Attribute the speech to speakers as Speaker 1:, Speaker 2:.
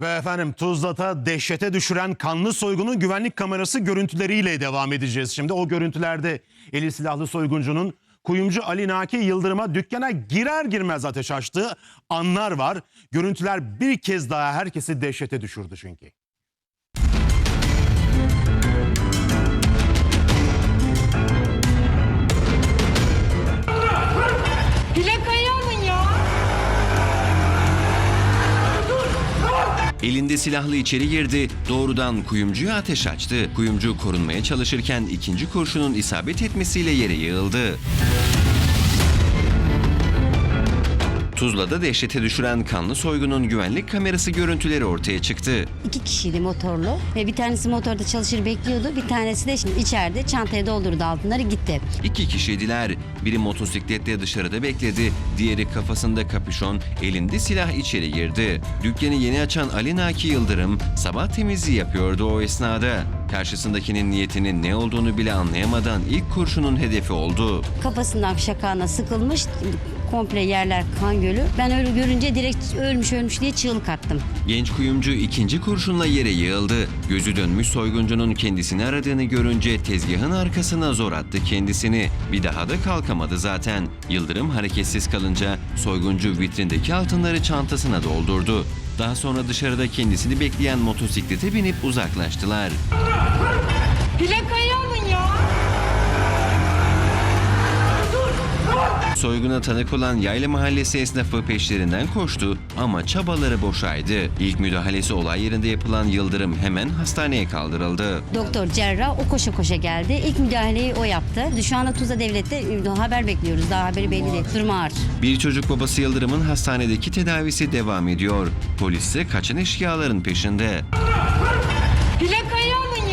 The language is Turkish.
Speaker 1: Ve efendim Tuzla'da dehşete düşüren kanlı soygunun güvenlik kamerası görüntüleriyle devam edeceğiz. Şimdi o görüntülerde eli silahlı soyguncunun kuyumcu Ali Naki Yıldırım'a dükkana girer girmez ateş açtığı anlar var. Görüntüler bir kez daha herkesi dehşete düşürdü çünkü.
Speaker 2: Plakayı
Speaker 3: Elinde silahlı içeri girdi, doğrudan kuyumcuya ateş açtı. Kuyumcu korunmaya çalışırken ikinci kurşunun isabet etmesiyle yere yığıldı. Tuzla'da dehşete düşüren kanlı soygunun güvenlik kamerası görüntüleri ortaya çıktı.
Speaker 4: İki kişiydi motorlu ve bir tanesi motorda çalışır bekliyordu. Bir tanesi de şimdi içeride çantaya doldurdu altınları gitti.
Speaker 3: İki kişiydiler. Biri motosikletle dışarıda bekledi, diğeri kafasında kapüşon, elinde silah içeri girdi. Dükkanı yeni açan Ali Naki Yıldırım sabah temizliği yapıyordu o esnada. Karşısındakinin niyetinin ne olduğunu bile anlayamadan ilk kurşunun hedefi oldu.
Speaker 4: Kafasından şakağına sıkılmış komple yerler kan gölü. Ben öyle görünce direkt ölmüş ölmüş diye çığlık attım.
Speaker 3: Genç kuyumcu ikinci kurşunla yere yığıldı. Gözü dönmüş soyguncunun kendisini aradığını görünce tezgahın arkasına zor attı kendisini. Bir daha da kalkamadı zaten. Yıldırım hareketsiz kalınca soyguncu vitrindeki altınları çantasına doldurdu. Daha sonra dışarıda kendisini bekleyen motosiklete binip uzaklaştılar.
Speaker 2: Plakayı alın
Speaker 3: Soyguna tanık olan Yayla Mahallesi esnafı peşlerinden koştu ama çabaları boşaydı. İlk müdahalesi olay yerinde yapılan Yıldırım hemen hastaneye kaldırıldı.
Speaker 4: Doktor cerrah o koşa koşa geldi. İlk müdahaleyi o yaptı. Şu anda Tuzla Devlet'te e, haber bekliyoruz. Daha haberi belli değil. Durumu ağır.
Speaker 3: Bir çocuk babası Yıldırım'ın hastanedeki tedavisi devam ediyor. Polis ise kaçan eşkıyaların peşinde.
Speaker 2: Plakayı alın